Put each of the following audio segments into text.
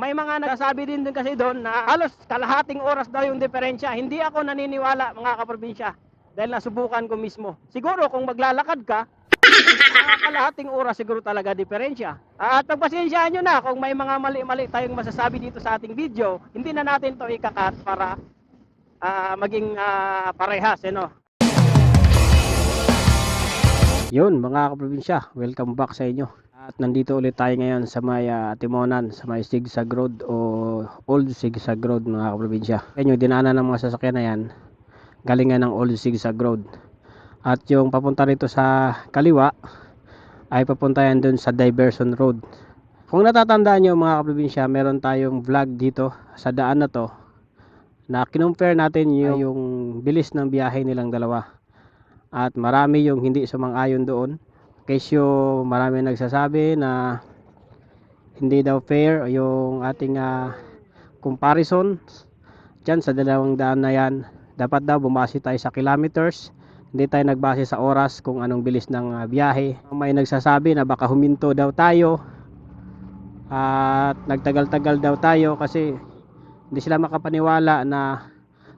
may mga nagsasabi din din kasi doon na halos kalahating oras daw yung diferensya. Hindi ako naniniwala mga kaprobinsya dahil nasubukan ko mismo. Siguro kung maglalakad ka, kalahating oras siguro talaga diferensya. At pagpasensyaan nyo na kung may mga mali-mali tayong masasabi dito sa ating video, hindi na natin to ikakat para ah, maging ah, parehas, eh, no? Yun mga kaprobinsya, welcome back sa inyo. At nandito ulit tayo ngayon sa may ah, Timonan, sa may Sigsag Road o Old Sigsag Road mga kaprobinsya. Yan yung dinaanan ng mga sasakyan na yan, galingan ng Old Sigsag Road. At yung papunta rito sa kaliwa, ay papunta yan dun sa Diversion Road. Kung natatandaan nyo mga kaprobinsya, meron tayong vlog dito sa daan na to na kinumpare natin yung, yung bilis ng biyahe nilang dalawa at marami yung hindi sumang-ayon doon kesyo marami nagsasabi na hindi daw fair yung ating ah, comparison dyan sa dalawang daan na yan. Dapat daw bumase tayo sa kilometers hindi tayo nagbase sa oras kung anong bilis ng ah, biyahe. May nagsasabi na baka huminto daw tayo at nagtagal-tagal daw tayo kasi hindi sila makapaniwala na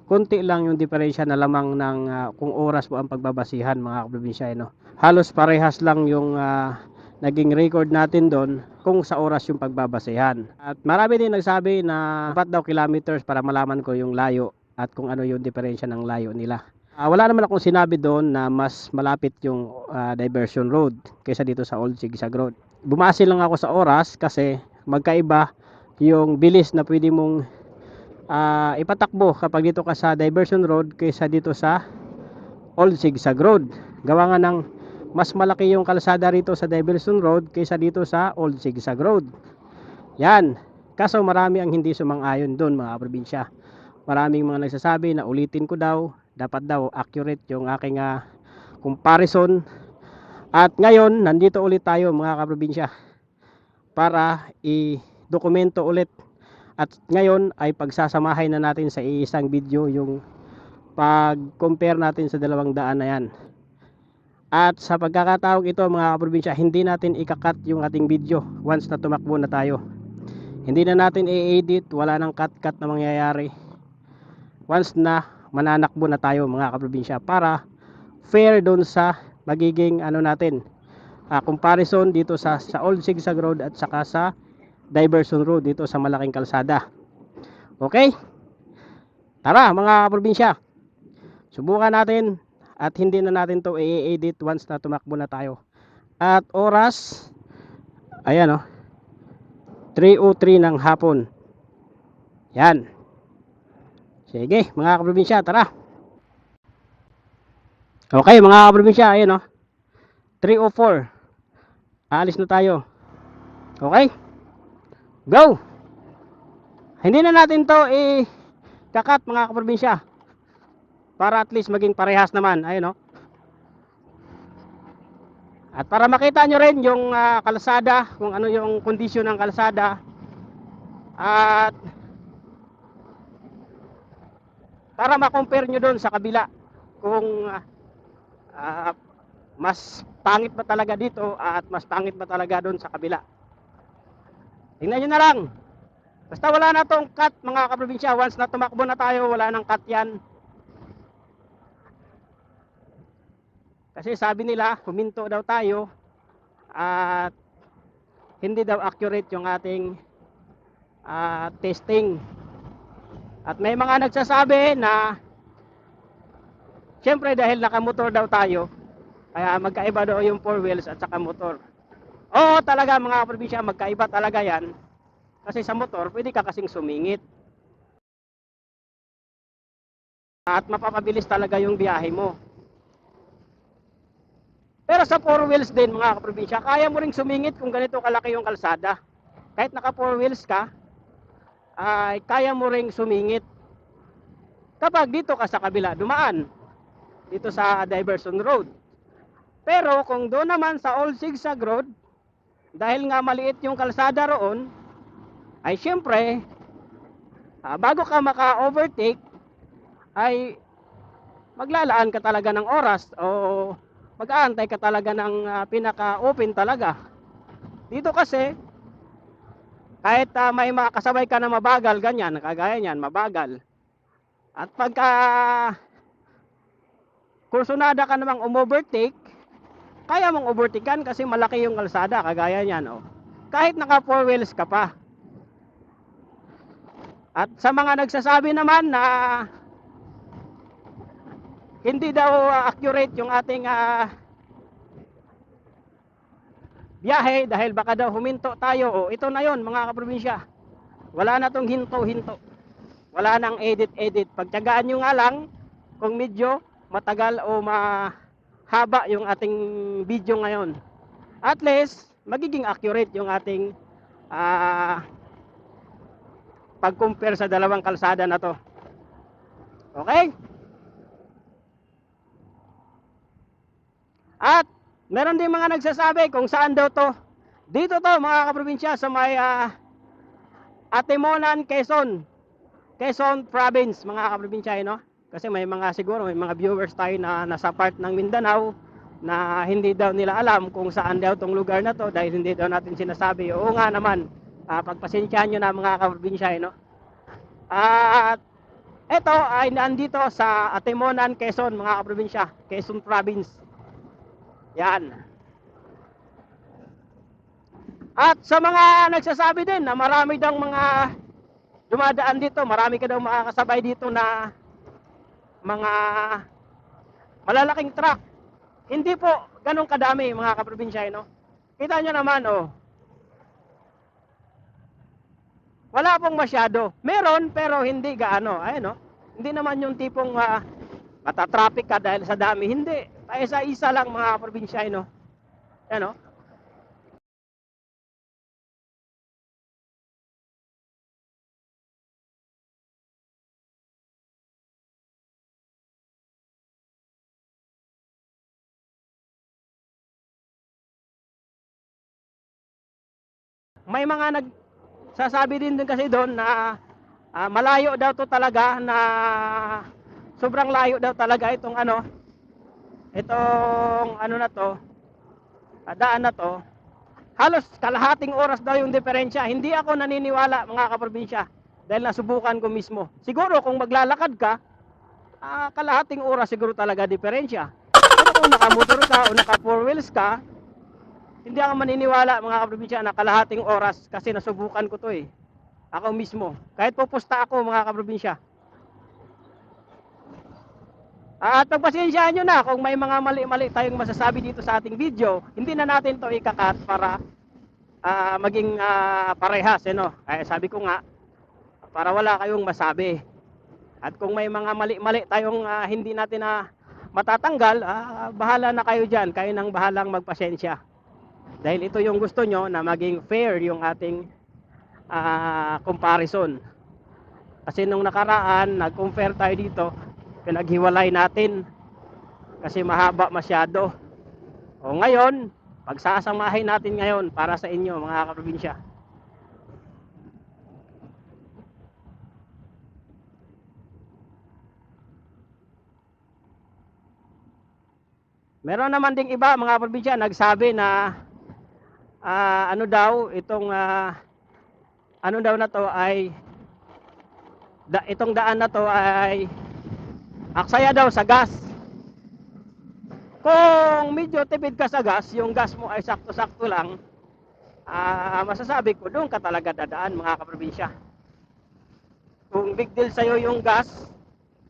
konti lang yung diferensya na lamang ng ah, kung oras po ang pagbabasihan mga kaprobinsya no. Halos parehas lang yung ah, naging record natin doon kung sa oras yung pagbabasihan. At marami din nagsabi na dapat daw kilometers para malaman ko yung layo at kung ano yung diferensya ng layo nila. Ah, wala naman akong sinabi doon na mas malapit yung ah, diversion road kaysa dito sa Old Sigsag Road. Bumase lang ako sa oras kasi magkaiba yung bilis na pwede mong ah, ipatakbo kapag dito ka sa diversion road kaysa dito sa Old Sigsag Road. Gawa nga ng mas malaki yung kalsada rito sa diversion road kaysa dito sa Old Sigsag Road. Yan. Kaso marami ang hindi sumang-ayon doon mga probinsya. Maraming mga nagsasabi na ulitin ko daw, dapat daw accurate yung aking ah, comparison. At ngayon, nandito ulit tayo mga kaprobinsya para i-dokumento ulit at ngayon ay pagsasamahin na natin sa isang video yung pag-compare natin sa dalawang daan na yan. At sa pagkakataong ito mga kaprobinsya, hindi natin ikakat yung ating video once na tumakbo na tayo. Hindi na natin i-edit, wala nang cut-cut na mangyayari. Once na mananakbo na tayo mga kaprobinsya para fair doon sa magiging ano natin, ah, comparison dito sa, sa Old Sigsag Road at saka sa diversion road dito sa malaking kalsada. Okay? Tara mga probinsya. Subukan natin at hindi na natin to i-edit once na tumakbo na tayo. At oras ayan oh 3:03 ng hapon. Yan. Sige, mga kaprobinsya, tara. Okay, mga kaprobinsya, ayan oh 3:04. Aalis na tayo. Okay? Go! Hindi na natin to i kakat mga kaprobinsya. Para at least maging parehas naman. Ayun no. At para makita nyo rin yung ah, kalsada, kung ano yung kondisyon ng kalsada. At para ma-compare nyo doon sa kabila kung ah, ah, mas pangit ba talaga dito at mas pangit ba talaga doon sa kabila. Tingnan nyo na lang. Basta wala na tong cut mga kaprobinsya. Once na tumakbo na tayo, wala nang cut yan. Kasi sabi nila, huminto daw tayo at hindi daw accurate yung ating ah, testing. At may mga nagsasabi na Siyempre dahil nakamotor daw tayo, kaya magkaiba daw yung four wheels at saka motor. Oo talaga mga probinsya, magkaiba talaga yan. Kasi sa motor, pwede ka kasing sumingit. At mapapabilis talaga yung biyahe mo. Pero sa four wheels din mga kaprobinsya, kaya mo ring sumingit kung ganito kalaki yung kalsada. Kahit naka four wheels ka, ay kaya mo ring sumingit. Kapag dito ka sa kabila, dumaan. Dito sa diversion road. Pero kung doon naman sa Old Sigsag Road, dahil nga maliit yung kalsada roon, ay syempre, ah, bago ka maka-overtake, ay maglalaan ka talaga ng oras o mag-aantay ka talaga ng ah, pinaka-open talaga. Dito kasi, Kahit ah, may makakasabay ka na mabagal, ganyan, kagaya niyan, mabagal. At pagka kursunada ka namang umovertake, kaya mong overtakean kasi malaki yung kalsada, kagaya niyan, oh. Kahit naka four wheels ka pa. At sa mga nagsasabi naman na hindi daw ah, accurate yung ating ah, biyahe dahil baka daw huminto tayo. O, ito na yon mga kaprobinsya. Wala na tong hinto-hinto. Wala nang edit-edit. Pagtyagaan nyo nga lang kung medyo matagal o mahaba yung ating video ngayon. At least, magiging accurate yung ating ah, pag-compare sa dalawang kalsada na to. Okay? At meron din mga nagsasabi kung saan daw to. Dito to mga kaprobinsya sa may ah, Atimonan, Quezon. Quezon province mga kaprobinsya no? Kasi may mga siguro may mga viewers tayo na nasa part ng Mindanao na hindi daw nila alam kung saan daw tong lugar na to dahil hindi daw natin sinasabi. Oo nga naman, ah, pagpasensyahan nyo na mga kaprobinsya no? At ito ay nandito sa Atimonan, Quezon mga kaprobinsya, Quezon province. Yan. At sa mga nagsasabi din na marami daw mga dumadaan dito, marami ka daw makakasabay dito na mga malalaking truck. Hindi po ganun kadami mga kaprobinsya, no? Kita nyo naman, oh. Wala pong masyado. Meron, pero hindi gaano. Ayun, no? Hindi naman yung tipong uh, matatraffic ka dahil sa dami. Hindi. Paisa-isa lang mga probinsya, no? Ano? May mga nagsasabi din din kasi doon na ah, malayo daw to talaga na sobrang layo daw talaga itong ano itong ano na to daan na to. Halos kalahating oras daw yung diferensya. Hindi ako naniniwala mga kaprobinsya dahil nasubukan ko mismo. Siguro kung maglalakad ka ah, kalahating oras siguro talaga diferensya. Pero kung nakamotor ka o naka four wheels ka hindi ako maniniwala mga kaprobinsya na kalahating oras kasi nasubukan ko to eh ako mismo kahit pupusta ako mga kaprobinsya at pagpasensyahan nyo na kung may mga mali-mali tayong masasabi dito sa ating video, hindi na natin to ikakat para ah, maging ah, parehas. Eh, no? Kaya sabi ko nga, para wala kayong masabi. At kung may mga mali-mali tayong ah, hindi natin na matatanggal, ah, bahala na kayo dyan. Kayo nang bahalang magpasensya. Dahil ito yung gusto nyo na maging fair yung ating ah, comparison. Kasi nung nakaraan, nag-compare tayo dito, pinaghiwalay natin kasi mahaba masyado. O ngayon, pagsasamahin natin ngayon para sa inyo mga kaprobinsya. Meron naman ding iba mga probinsya nagsabi na ah, ano daw itong ah, ano daw na to ay da, itong daan na to ay aksaya daw sa gas. Kung medyo tipid ka sa gas, yung gas mo ay sakto-sakto lang, ah, masasabi ko doon ka talaga dadaan mga kaprobinsya. Kung big deal sa'yo yung gas,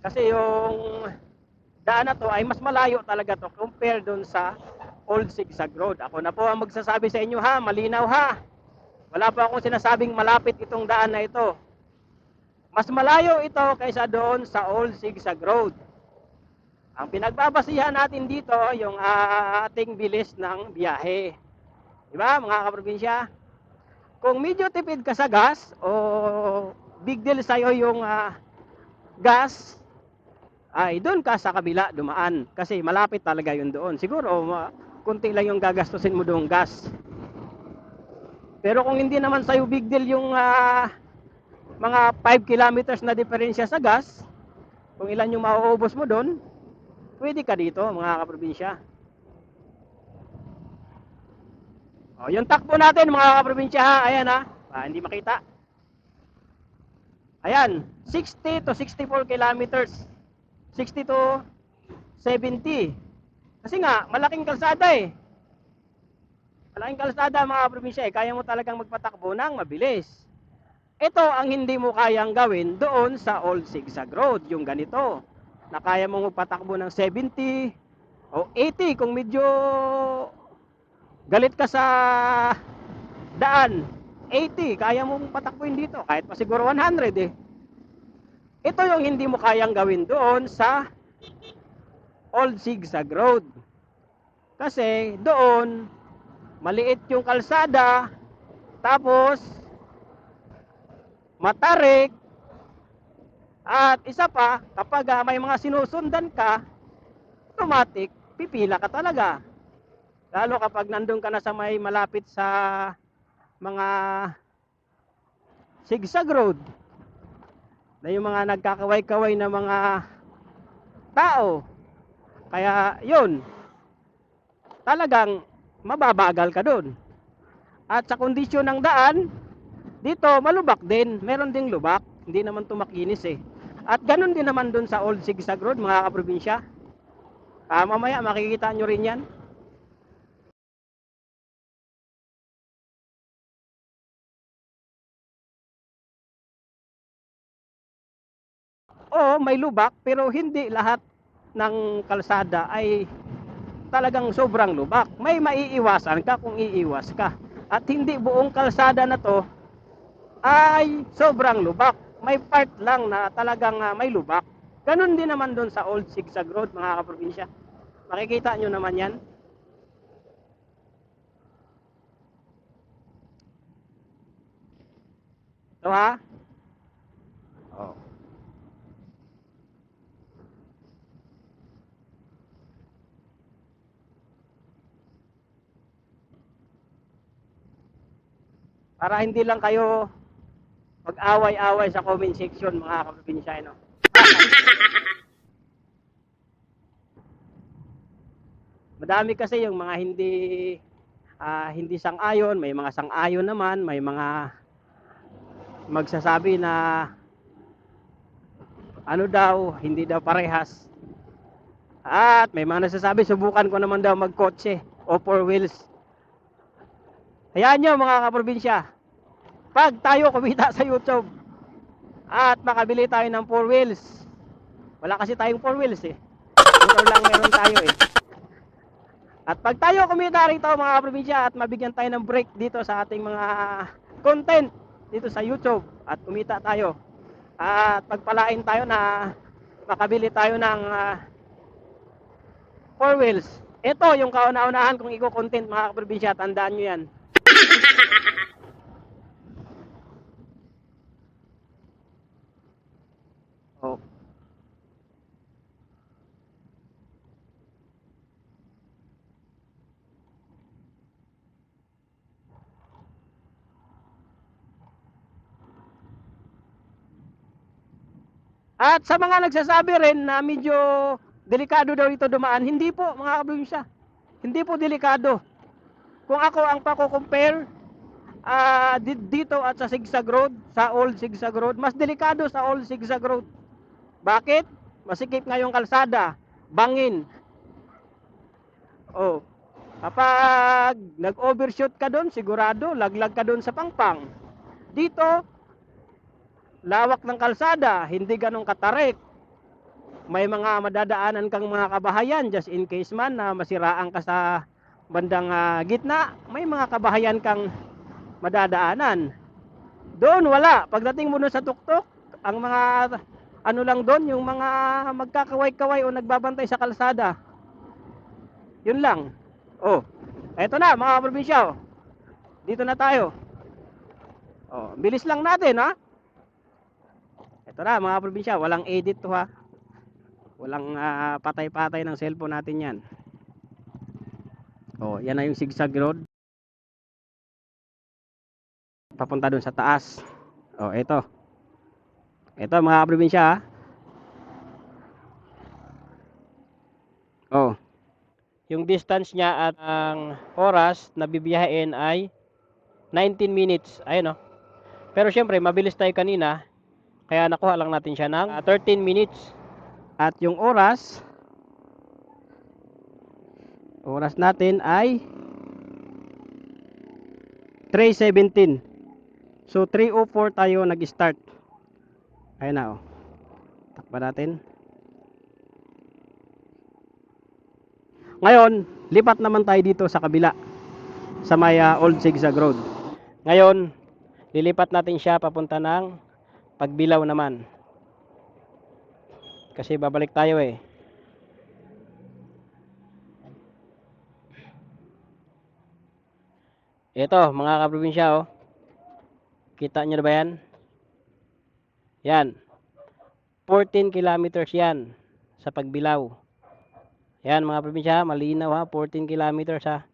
kasi yung daan na to ay mas malayo talaga to compare doon sa Old Zigzag Road. Ako na po ang magsasabi sa inyo ha, malinaw ha. Wala pa akong sinasabing malapit itong daan na ito. Mas malayo ito kaysa doon sa Old Zigzag Road. Ang pinagbabasihan natin dito yung ah, ating bilis ng biyahe. Di ba mga kaprobinsya? Kung medyo tipid ka sa gas o big deal sa'yo yung ah, gas, ay doon ka sa kabila dumaan kasi malapit talaga yun doon. Siguro ma- kunti lang yung gagastusin mo doong gas. Pero kung hindi naman sa'yo big deal yung ah, mga 5 kilometers na diferensya sa gas, kung ilan yung mauubos mo doon, pwede ka dito mga kaprobinsya. O, yung takbo natin mga kaprobinsya ha, ayan ha. Ah, hindi makita. Ayan, 60 to 64 kilometers. 60 to 70. Kasi nga, malaking kalsada eh. Malaking kalsada mga probinsya eh. Kaya mo talagang magpatakbo ng mabilis. Ito ang hindi mo kayang gawin doon sa Old Zigzag Road. Yung ganito. Na kaya mo magpatakbo ng 70 o 80 kung medyo galit ka sa daan. 80, kaya mong patakbuhin dito. Kahit pa siguro 100 eh. Ito yung hindi mo kayang gawin doon sa Old Zigzag Road. Kasi doon, maliit yung kalsada, tapos matarik, at isa pa, kapag ah, may mga sinusundan ka, automatic, pipila ka talaga. Lalo kapag nandun ka na sa may malapit sa mga zigzag road na yung mga nagkakaway-kaway na mga tao. Kaya yun, talagang mababagal ka dun. At sa kondisyon ng daan, dito malubak din. Meron ding lubak. Hindi naman tumakinis eh. At ganun din naman dun sa old zigzag road mga kaprobinsya. Ah, mamaya makikita nyo rin yan. Oo, may lubak pero hindi lahat ng kalsada ay talagang sobrang lubak. May maiiwasan ka kung iiwas ka. At hindi buong kalsada na to ay sobrang lubak. May part lang na talagang ah, may lubak. Ganon din naman doon sa Old Zigzag Road mga kaprobinsya. Makikita nyo naman yan. Ito ha? Oh. Para hindi lang kayo mag-away-away sa comment section mga kaprobinsya. No? Madami kasi yung mga hindi ah, hindi sang-ayon, may mga sang-ayon naman, may mga magsasabi na ano daw, hindi daw parehas. At may mga nagsasabi, subukan ko naman daw magkotse o four wheels. Hayaan nyo mga kaprobinsya, pag tayo kumita sa YouTube at makabili tayo ng four wheels, wala kasi tayong four wheels eh. Motor lang meron tayo eh. At pag tayo kumita rito mga kaprobinsya at mabigyan tayo ng break dito sa ating mga content dito sa YouTube at kumita tayo at pagpalain tayo na makabili tayo ng four wheels. Ito yung kauna-unahan kung iko-content mga kaprobinsya, tandaan nyo yan. Oh. At sa mga nagsasabi rin na medyo delikado daw ito dumaan, hindi po mga kaprobinsya. Hindi po delikado. Kung ako ang pako-compare ah, di- dito at sa Sigsag Road, sa Old Sigsag Road, mas delikado sa Old Sigsag Road. Bakit? Masikip nga yung kalsada, bangin. Oh. Kapag nag-overshoot ka doon, sigurado laglag ka doon sa pangpang. Dito, lawak ng kalsada, hindi ganong katarik. May mga madadaanan kang mga kabahayan just in case man na masiraan ka sa bandang ah, gitna, may mga kabahayan kang madadaanan. Doon wala. Pagdating mo sa tuktok, ang mga ano lang doon, yung mga magkakaway-kaway o nagbabantay sa kalsada. Yun lang. Oh, eto na mga probinsya. oh. Dito na tayo. Oh, bilis lang natin ha. Ito na mga probinsya, walang edit to ha. Walang ah, patay-patay ng cellphone natin yan. Oh, yan na yung zigzag road. Papunta dun sa taas. Oh, ito. Ito mga probinsya ha. Oh. Yung distance niya at ang oras na bibiyahin ay 19 minutes. Ayun oh. Pero syempre, mabilis tayo kanina. Kaya nakuha lang natin siya ng ah, 13 minutes. At yung oras, oras natin ay 3.17. So 3.04 tayo nag-start. Ayun na oh. Takpa natin. Ngayon, lipat naman tayo dito sa kabila sa may ah, Old Zigzag Road. Ngayon, lilipat natin siya papunta ng Pagbilaw naman. Kasi babalik tayo eh. Ito, mga kaprobinsya oh. Kita nyo na ba yan? Yan. 14 kilometers yan sa Pagbilaw. Yan mga probinsya, malinaw ha, 14 kilometers ha.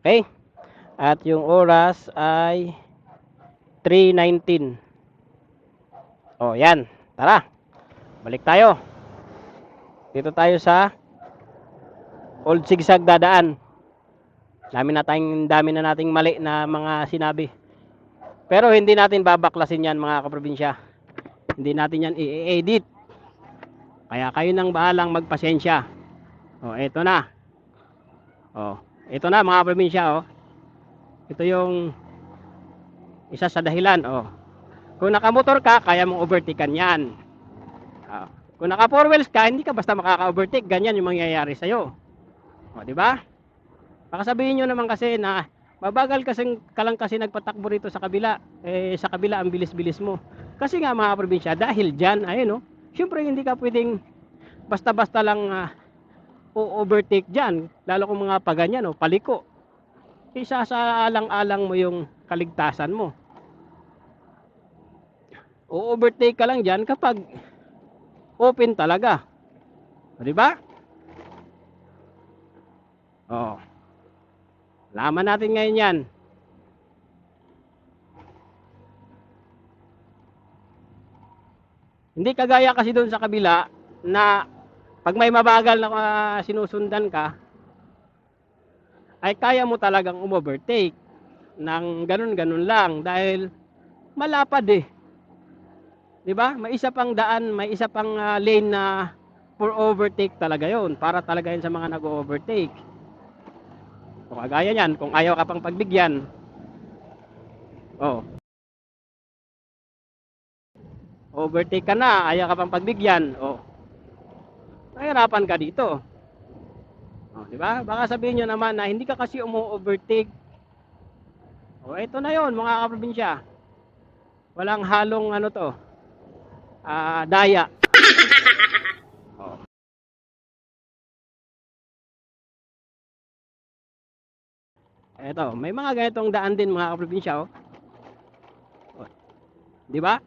Okay? At yung oras ay 3.19. Oh, yan. Tara. Balik tayo. Dito tayo sa Old Sigsag dadaan. Dami na tayong dami na nating mali na mga sinabi. Pero hindi natin babaklasin yan mga kaprobinsya. Hindi natin yan i-edit. Kaya kayo nang bahalang magpasensya. Oh, eto na. Oh, ito na mga probinsya oh. Ito yung isa sa dahilan oh. Kung nakamotor ka, kaya mong overtakean 'yan. Oh. Kung naka four wheels ka, hindi ka basta makaka-overtake, ganyan yung mangyayari sa iyo. Oh, di ba? Baka sabihin nyo naman kasi na mabagal kasi ka lang kasi nagpatakbo rito sa kabila. Eh, sa kabila ang bilis-bilis mo. Kasi nga mga probinsya, dahil dyan, ayun no, syempre hindi ka pwedeng basta-basta lang ah, o-overtake dyan. Lalo kung mga paganyan, no, paliko. Isa sa alang-alang mo yung kaligtasan mo. O-overtake ka lang dyan kapag open talaga. O, di ba? Oo. Laman natin ngayon yan. Hindi kagaya kasi doon sa kabila na pag may mabagal na ah, sinusundan ka, ay kaya mo talagang umovertake ng ganun-ganun lang dahil malapad eh. 'Di ba? May isa pang daan, may isa pang ah, lane na for overtake talaga 'yon, para talaga 'yun sa mga nag-overtake. O kagaya niyan, kung ayaw ka pang pagbigyan. Oh. Overtake ka na, ayaw ka pang pagbigyan. Oh. Nahirapan ka dito. Oh, di ba? Baka sabihin nyo naman na hindi ka kasi umu-overtake. Oh, ito na 'yon, mga kaprobinsya. Walang halong ano to. Ah, daya. Eto, may mga ganitong daan din mga kaprobinsya oh. Oh. Di ba?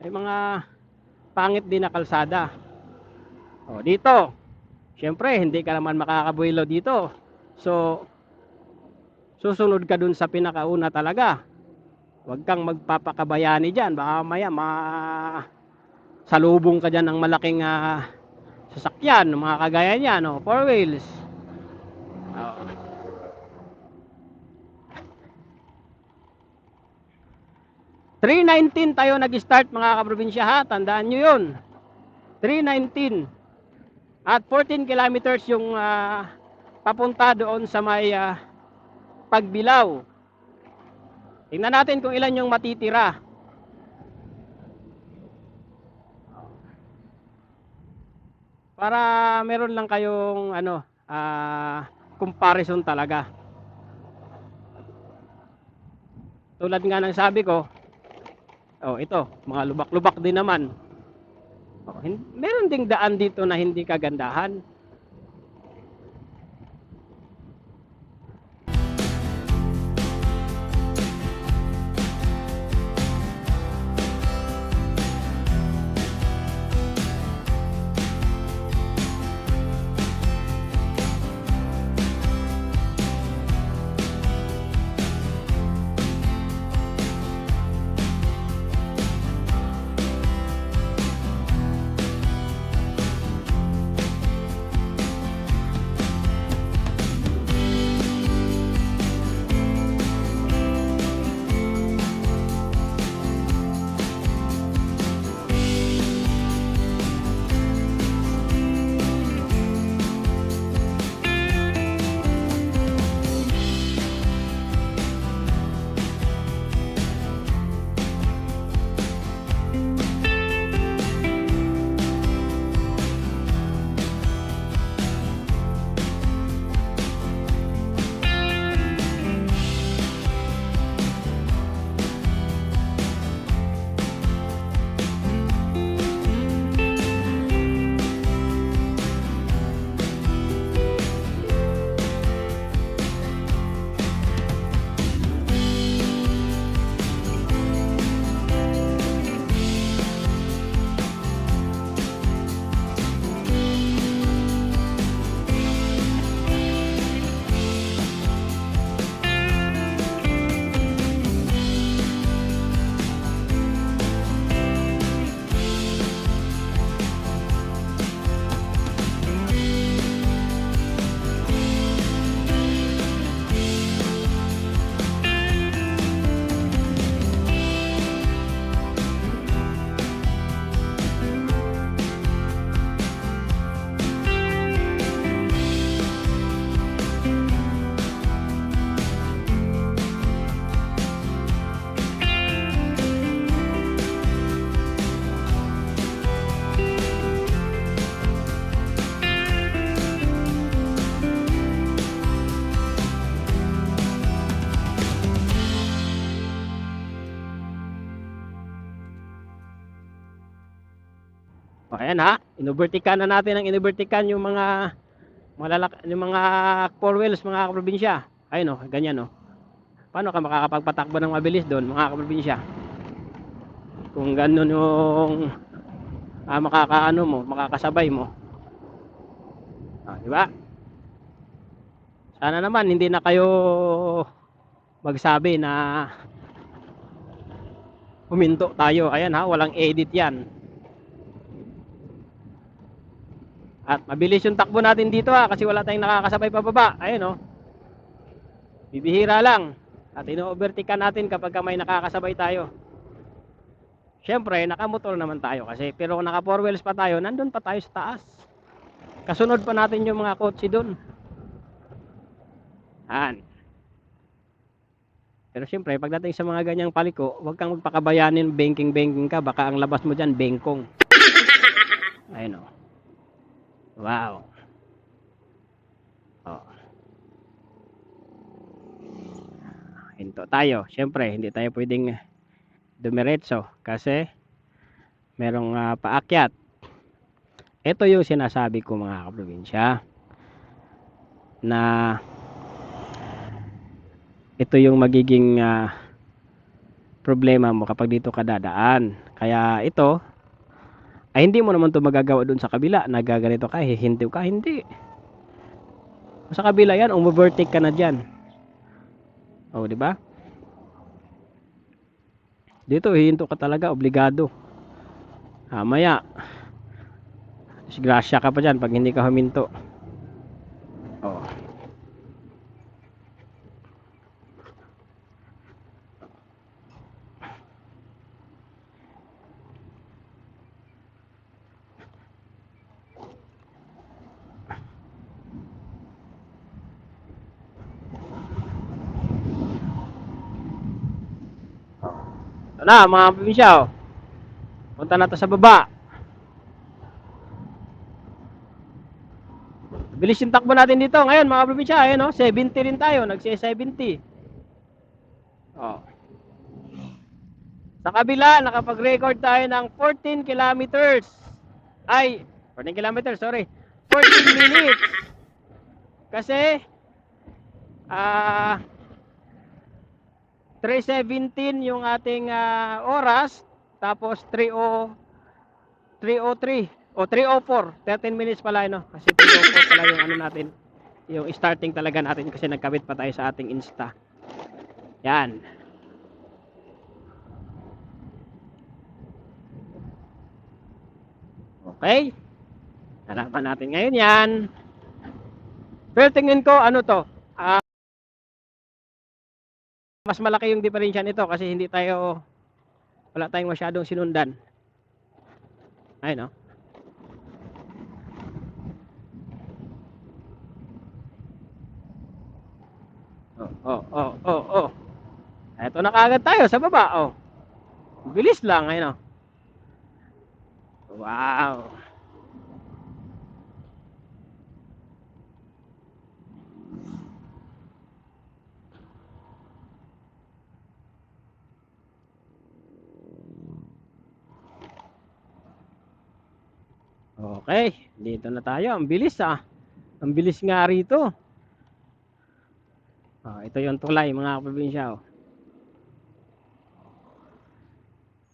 May mga pangit din na kalsada. Oh, dito. Siyempre, hindi ka naman makakabuelo dito. So, susunod ka dun sa pinakauna talaga. Huwag kang magpapakabayani dyan. Baka maya, ma... salubong ka dyan ng malaking ah, sasakyan, mga kagaya niya, no? Four wheels. 319 tayo nag-start mga kaprobinsya ha. Tandaan nyo yun. 319. At 14 kilometers yung uh, papunta doon sa may ah, uh, pagbilaw. Tingnan natin kung ilan yung matitira. Para meron lang kayong ano, uh, comparison talaga. Tulad nga ng sabi ko, oh ito, mga lubak-lubak din naman. Oh, meron ding daan dito na hindi kagandahan. O, ayan ha, inubertikan na natin ang inubertikan yung mga malalak yung mga four wheels mga kaprobinsya. Ayun o, ganyan o. Paano ka makakapagpatakbo ng mabilis doon mga kaprobinsya? Kung ganun yung ah, makakaano mo, makakasabay mo. Ah, di ba? Sana naman hindi na kayo magsabi na huminto tayo. Ayan ha, walang edit yan. At mabilis yung takbo natin dito ha kasi wala tayong nakakasabay pababa. Ayun oh. Bibihira lang. At ino-overtake natin kapag ka may nakakasabay tayo. Siyempre, nakamotor naman tayo kasi pero kung naka four wheels pa tayo, nandun pa tayo sa taas. Kasunod pa natin yung mga kotse doon. Han. Pero siyempre, pagdating sa mga ganyang paliko, huwag kang magpakabayanin banking-banking ka. Baka ang labas mo dyan, bengkong. Ayun o. Wow. Oh. Hinto tayo. Siyempre, hindi tayo pwedeng dumiretso kasi merong ah, paakyat. Ito yung sinasabi ko mga kaprobinsya na ito yung magiging ah, problema mo kapag dito ka dadaan. Kaya ito, ay hindi mo naman to magagawa doon sa kabila. Nagaganito ka, hihinto ka, hindi. Sa kabila yan, umovertake ka na dyan. O, di ba? Dito, hihinto ka talaga, obligado. Ah, maya, disgrasya ka pa dyan pag hindi ka huminto. Na mga probinsya oh. Punta na to sa baba. Bilis yung takbo natin dito. Ngayon mga probinsya, ayun oh, 70 rin tayo. Nagsi 70. Oh. Sa kabila, nakapag-record tayo ng 14 kilometers. Ay, 14 kilometers, sorry. 14 minutes. Kasi, ah, 3.17 yung ating ah, oras. Tapos 3.0 3.03 o 3.04 13 minutes pala no? Kasi 3.04 pala yung ano natin yung starting talaga natin kasi nagkabit pa tayo sa ating insta. Yan. Okay. Hanapan natin ngayon yan. Pero tingin ko ano to mas malaki yung diferensya nito kasi hindi tayo wala tayong masyadong sinundan. Ay no oh oh oh oh oh. Eto na kaagad tayo sa baba oh. Bilis lang ayun oh. Wow Okay, dito na tayo. Ang bilis ah. Ang bilis nga rito. Ah, ito yung tulay mga probinsya. Oh.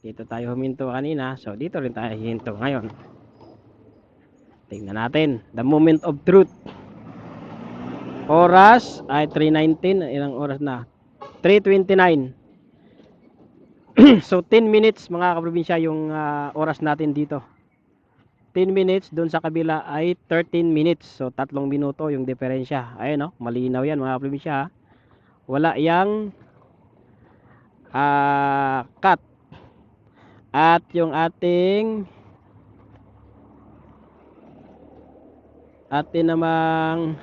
Dito tayo huminto kanina. So dito rin tayo hihinto ngayon. Tingnan natin. The moment of truth. Oras ay 3.19. Ilang oras na? 3.29. so 10 minutes mga kaprobinsya yung ah, oras natin dito. 10 minutes doon sa kabila ay 13 minutes. So tatlong minuto yung diferensya. Ayun no, malinaw yan mga probinsya. Wala yang ah cut. At yung ating atin namang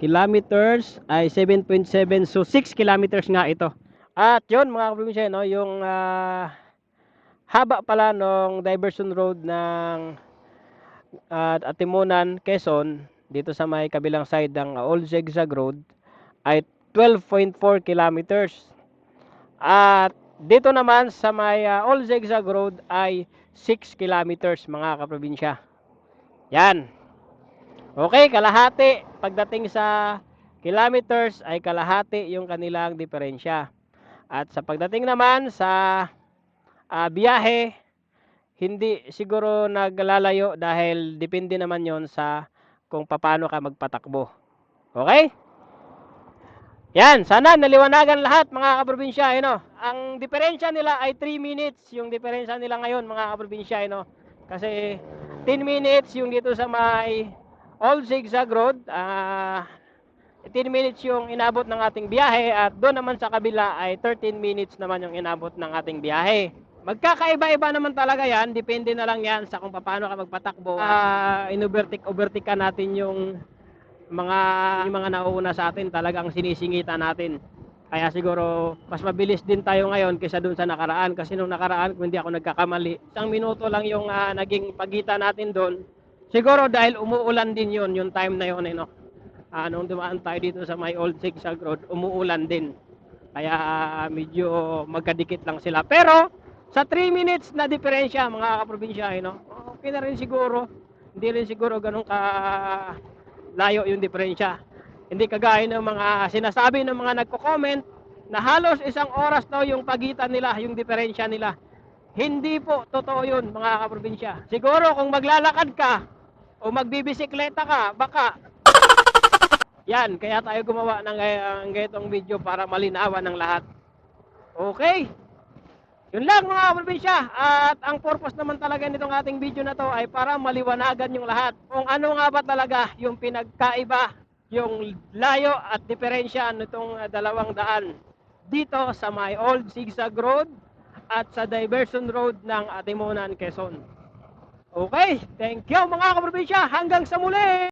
kilometers ay 7.7 so 6 kilometers nga ito. At yun mga probinsya no, yung ah, haba pala ng diversion road ng at Atimunan, Quezon, dito sa may kabilang side ng uh, Old Zigzag Road, ay 12.4 kilometers. At dito naman sa may uh, Old Zigzag Road ay 6 kilometers mga kaprobinsya. Yan. Okay, kalahati. Pagdating sa kilometers ay kalahati yung kanilang diferensya. At sa pagdating naman sa ah, biyahe, hindi siguro naglalayo dahil depende naman yon sa kung paano ka magpatakbo. Okay? Yan, sana naliwanagan lahat mga kaprobinsya, ano. Ang diferensya nila ay 3 minutes, yung diferensya nila ngayon mga kaprobinsya, ano. Kasi 10 minutes yung dito sa may Old Zigzag Road, ah 10 minutes yung inabot ng ating biyahe at doon naman sa kabila ay 13 minutes naman yung inabot ng ating biyahe. Magkakaiba-iba naman talaga yan, depende na lang yan sa kung paano ka magpatakbo. Ah, inubertik overtik natin yung mga yung mga nauuna sa atin talagang sinisingitan natin. Kaya siguro mas mabilis din tayo ngayon kaysa doon sa nakaraan kasi nung nakaraan kung hindi ako nagkakamali, isang minuto lang yung ah, naging pagitan natin doon. Siguro dahil umuulan din yon yung time na yon eh, no? Ah, nung dumaan tayo dito sa may Old Zigzag Road, umuulan din. Kaya ah, medyo magkadikit lang sila. Pero sa 3 minutes na diferensya mga kaprobinsya, eh, no? Okay na rin siguro. Hindi rin siguro ganun ka layo yung diferensya. Hindi kagaya ng mga sinasabi ng mga nagko-comment na halos isang oras daw yung pagitan nila, yung diferensya nila. Hindi po totoo yun mga kaprobinsya. Siguro kung maglalakad ka o magbibisikleta ka, baka yan, kaya tayo gumawa ng uh, ganitong video para malinawan ng lahat. Okay? Yun lang mga probinsya. At ang purpose naman talaga nitong ating video na to ay para maliwanagan yung lahat. Kung ano nga ba talaga yung pinagkaiba, yung layo at diferensya nitong dalawang daan dito sa may Old Zigzag Road at sa Diversion Road ng Atimonan, Quezon. Okay, thank you mga kaprobinsya. Hanggang sa muli!